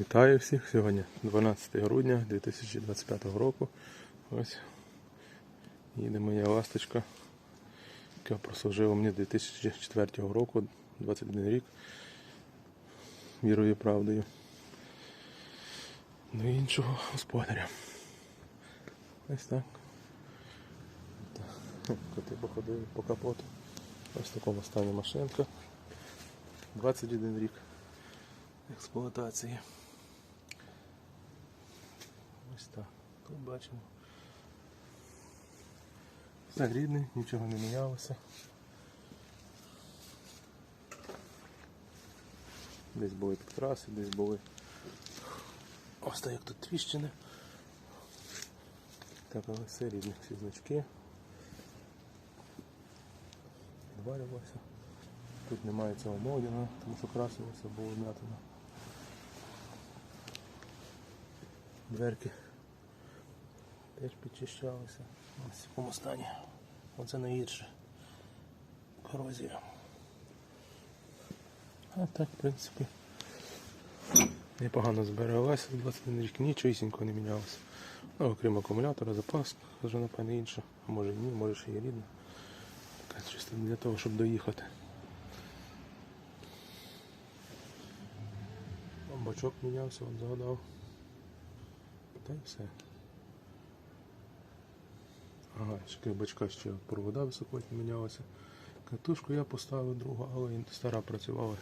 Вітаю всіх! Сьогодні 12 грудня 2025 року. Ось їде моя ласточка, яка прослужила мені 2004 року, 21 рік. Вірою і правдою. До іншого господаря. Ось так. Так, Коти походили по капоту. Ось в такому стані машинка. 21 рік експлуатації. Ось так. Тут бачимо. Все рідний, нічого не мінялося. Десь були підкраси, десь були ось так як тут тріщини. Так, але все рідне, всі значки. Відвалювалося. Тут немає цього модіна, тому що красилося, було вмятина. Дверки теж підчищалися. Ось в якому стані. Оце найгірше. Корозія. А так, в принципі, непогано збереглася 21 рік, нічогісінько не мінялося. Ну, окрім акумулятора, запас, вже напевно інше. А може і ні, може ще є рідна. Така чисто для того, щоб доїхати. Бачок мінявся, от згадав. Та й все. Ага, ще бачка ще провода високотні мінялися. Катушку я поставив другу, але стара працювала.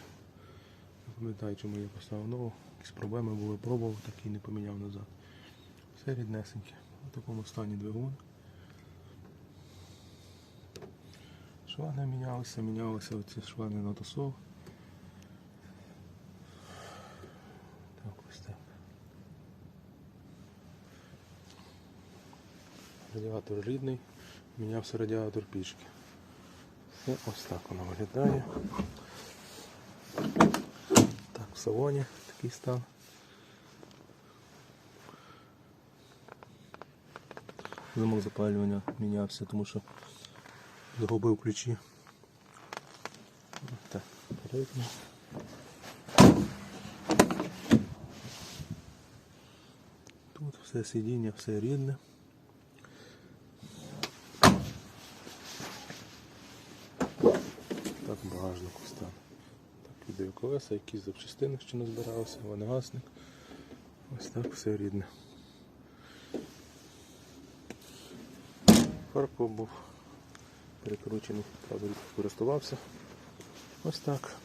Не пам'ятаю, чому я поставив нову. Якісь проблеми були, пробував, так і не поміняв назад. Все ріднесеньке. У такому стані двигун. Швани мінялися, мінялися оці швани на тосов. Так, ось так. Радіатор рідний, мінявся радіатор пішки. Все ось так воно виглядає. Так, в салоні такий стан. Замок запалювання мінявся, тому що загубив ключі. Так, передній. Тут все сидіння, все рідне. Так, багажник стан. Так, відео колеса, якісь запчастини ще не збиралися, ванегасник. Ось так все рідне. Фаркоп був перекручений, правда користувався. Ось так.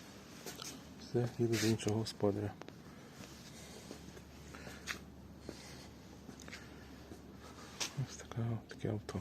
Все їде до іншого господаря. Ось така, таке авто.